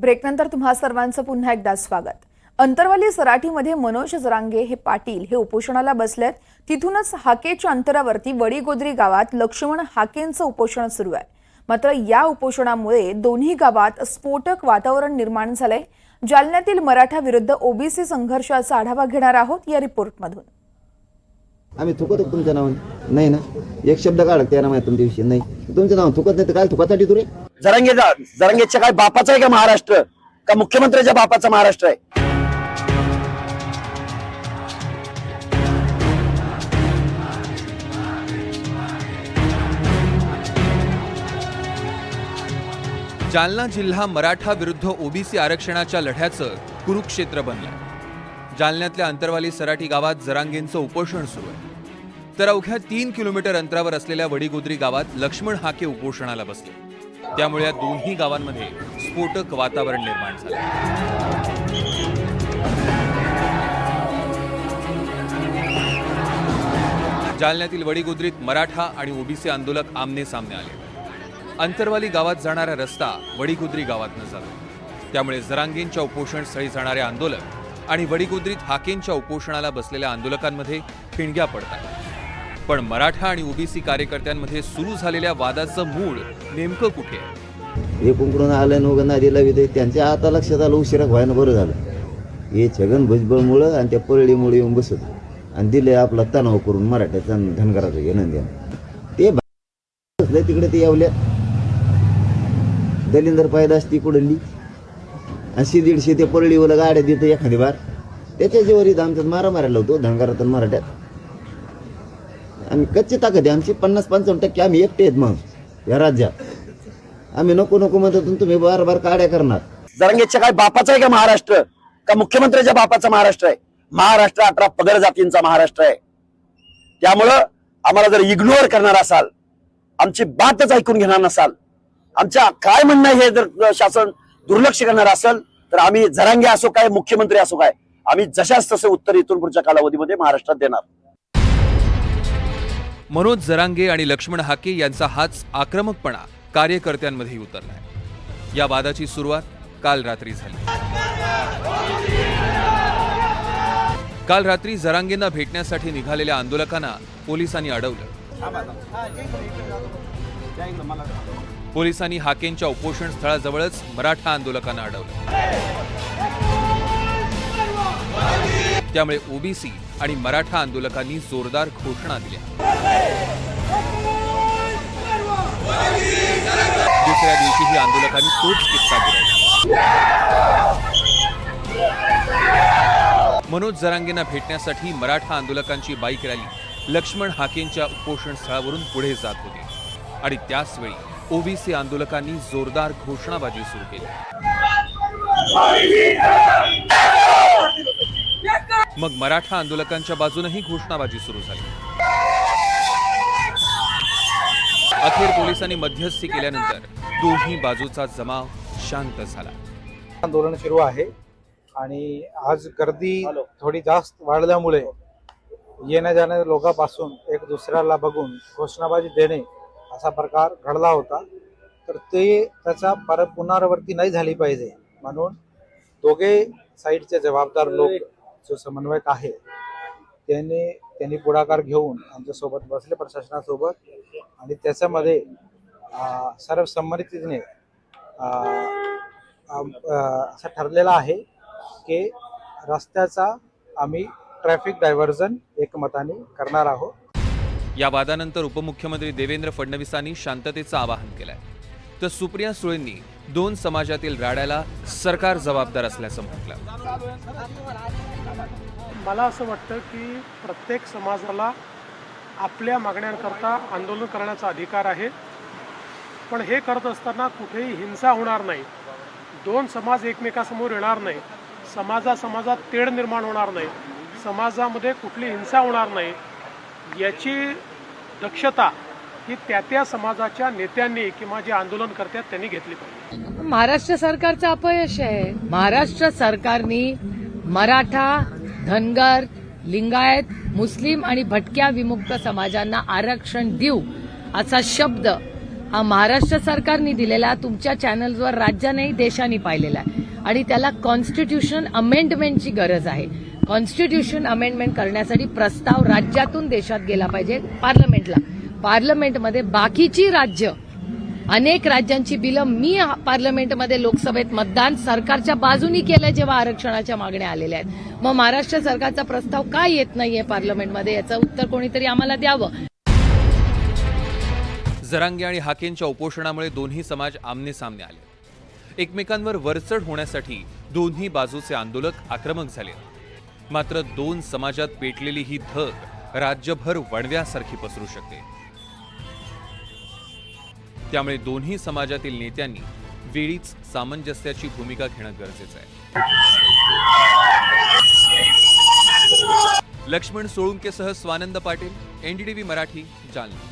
ब्रेकनंतर तुम्हा सर्वांचं पुन्हा एकदा स्वागत. अंतरवाली सराठीमध्ये मनोज जरांगे हे पाटील हे उपोषणाला बसलेत तिथूनच हाकेच्या अंतरावरती वडीगोद्री गावात लक्ष्मण हाकेंचं उपोषण सुरू आहे. मात्र या उपोषणामुळे दोन्ही गावात स्फोटक वातावरण निर्माण झालंय. जालन्यातील मराठा विरुद्ध ओबीसी संघर्षाचा आढावा घेणार आहोत या रिपोर्टमधून. आम्ही थुकतो तुमच्या नावाने. नाही ना? एक शब्द काढ त्या नाव तुमच्या विषयी नाही. तुमचं नाव थुकत नाही तर काय थुकासाठी तुरे? जरंगे जरंगेच्या काय बापाचा आहे का महाराष्ट्र? का मुख्यमंत्र्याच्या बापाचा महाराष्ट्र आहे? जालना जिल्हा मराठा विरुद्ध ओबीसी आरक्षणाच्या लढ्याचं कुरुक्षेत्र बनलं. जालन्यातल्या अंतरवाली सराठी गावात जरांगेंचं उपोषण सुरू आहे. तर अवघ्या तीन किलोमीटर अंतरावर असलेल्या वडीगोद्री गावात लक्ष्मण हाके उपोषणाला बसले. त्यामुळे या दोन्ही गावांमध्ये स्फोटक वातावरण निर्माण झालं. जालन्यातील वडीगोद्रीत मराठा आणि ओबीसी आंदोलक आमने सामने आले. अंतरवाली गावात जाणारा रस्ता वडीगुद्री गावातनं जातो त्यामुळे जरांगेंच्या उपोषण स्थळी जाणारे आंदोलक आणि वडीगुद्रीत हाकेंच्या उपोषणाला बसलेल्या आंदोलकांमध्ये ठिणग्या पडतात. पण मराठा आणि ओबीसी कार्यकर्त्यांमध्ये सुरू झालेल्या वादाचं मूळ नेमकं कुठे आहे? हे कुंकडून आलं नवगं नदीला विधे त्यांच्या आता लक्षात आलं उशिरा व्हायनं बरं झालं. हे छगन भुजबळमुळं आणि त्या परळीमुळे येऊन बसत. आणि दिले आपला तणाव करून मराठ्याचा धनगराचं घेणं देणं ते बसले तिकडे ते यावल्या. दलिंदर पायदास ती कुडली ऐंशी दीडशे ते परळीवाला गाड्या देतं एखादी बार. त्याच्या जेवर इथं आमच्यात मारा मारायला होतो धनगरातून मराठ्यात. आम्ही कच्ची ताकद आहे. आमची पन्नास पंचावन्न टक्के आम्ही एकटे आहेत मग या राज्यात. आम्ही नको नको म्हणतो तुम्ही बार बार काड्या करणार. जरंगेच्या काय बापाचा आहे का महाराष्ट्र? का मुख्यमंत्र्याच्या बापाचा महाराष्ट्र आहे? महाराष्ट्र अठरा पगड जातींचा महाराष्ट्र आहे. त्यामुळं आम्हाला जर इग्नोर करणार असाल आमची बातच ऐकून घेणार नसाल आमच्या काय म्हणणं हे जर शासन दुर्लक्ष करणार असेल तर आम्ही जरांगे असो काय मुख्यमंत्री असो काय आम्ही जशाच तसं उत्तर इथून पुढच्या कालावधीमध्ये महाराष्ट्रात देणार. मनोज जरांगे आणि लक्ष्मण हाके यांचा हाच आक्रमकपणा कार्यकर्त्यांमध्येही उतरलाय. या वादाची सुरुवात काल रात्री झाली. काल रात्री जरांगेंना भेटण्यासाठी निघालेल्या आंदोलकांना पोलिसांनी अडवलं. पोलिसांनी हाकेंच्या उपोषण स्थळाजवळच मराठा आंदोलकांना अडवलं. त्यामुळे ओबीसी आणि मराठा आंदोलकांनी जोरदार घोषणा दिल्या. दुसऱ्या दिवशीही आंदोलकांनी तोच किस्सा गिरवला मनोज जरांगेंना भेटण्यासाठी मराठा आंदोलकांची बाईक रॅली लक्ष्मण हाकेंच्या उपोषण स्थळावरून पुढे जात होती. आणि त्याच वेळी ओबीसी आंदोलकांनी जोरदार घोषणाबाजी सुरू केली. मग मराठा आंदोलकांच्या बाजूनही घोषणाबाजी सुरू झाली. अखेर पोलिसांनी मध्यस्थी केल्यानंतर दोन्ही बाजूचा जमाव शांत झाला. आंदोलन सुरू आहे आणि आज गर्दी थोडी जास्त वाढल्यामुळे येण्या जाण्या लोकांपासून एक दुसऱ्याला बघून घोषणाबाजी देणे असा प्रकार घडला होता. तर ते त्याचा परत पुनरावृत्ती नाही झाली पाहिजे म्हणून दोघे साईडचे जबाबदार लोक जो समन्वयक आहे त्यांनी त्यांनी पुढाकार घेऊन आमच्यासोबत बसले प्रशासनासोबत आणि त्याच्यामध्ये सर्व सर्वसंमतीने असं ठरलेलं आहे की रस्त्याचा आम्ही ट्रॅफिक डायव्हर्जन एकमताने करणार आहोत. या वादानंतर उपमुख्यमंत्री देवेंद्र फडणवीसांनी शांततेचं आवाहन केलंय. तर सुप्रिया सुळेंनी दोन समाजातील राड्याला सरकार जबाबदार असल्याचं म्हटलं. मला असं वाटतं की प्रत्येक समाजाला आपल्या मागण्यांकरता आंदोलन करण्याचा अधिकार आहे. पण हे करत असताना कुठेही हिंसा होणार नाही. दोन समाज एकमेकासमोर येणार नाही. समाजा समाजात तेढ निर्माण होणार नाही. समाजामध्ये कुठली हिंसा होणार नाही. याची दक्षता ही त्या त्या समाजाच्या नेत्यांनी किंवा जे आंदोलन करतात त्यांनी घेतली पाहिजे. महाराष्ट्र सरकारचं अपयश आहे. महाराष्ट्र सरकारने मराठा धनगर लिंगायत मुस्लिम आणि भटक्या विमुक्त समाजांना आरक्षण देऊ असा शब्द हा महाराष्ट्र सरकारने दिलेला तुमच्या चॅनल्सवर राज्यानेही देशाने पाहिलेला आहे. आणि त्याला कॉन्स्टिट्यूशन अमेंडमेंटची गरज आहे. कॉन्स्टिट्यूशन अमेंडमेंट करण्यासाठी प्रस्ताव राज्यातून देशात गेला पाहिजे पार्लमेंटला पार्लमेंटमध्ये बाकीची राज्य अनेक राज्यांची बिलं मी पार्लमेंटमध्ये लोकसभेत मतदान सरकारच्या बाजूनी केलं जेव्हा आरक्षणाच्या मागण्या आलेल्या आहेत. मग महाराष्ट्र सरकारचा प्रस्ताव का येत नाहीये पार्लमेंटमध्ये? याचं उत्तर कोणीतरी आम्हाला द्यावं. जरांगे आणि हाकेंच्या उपोषणामुळे दोन्ही समाज आमने सामने आले. एकमेकांवर वरचढ होण्यासाठी दोन्ही बाजूचे आंदोलक आक्रमक झाले. मात्र दोन समाजात पेटलेली ही धग राज्यभर वणव्यासारखी पसरू शकते. त्यामुळे दोन्ही समाजातील नेत्यांनी वेळीच सामंजस्याची भूमिका घेणं गरजेचं आहे. लक्ष्मण सोळुंकेसह स्वानंद पाटील एनडीटीव्ही मराठी जालना.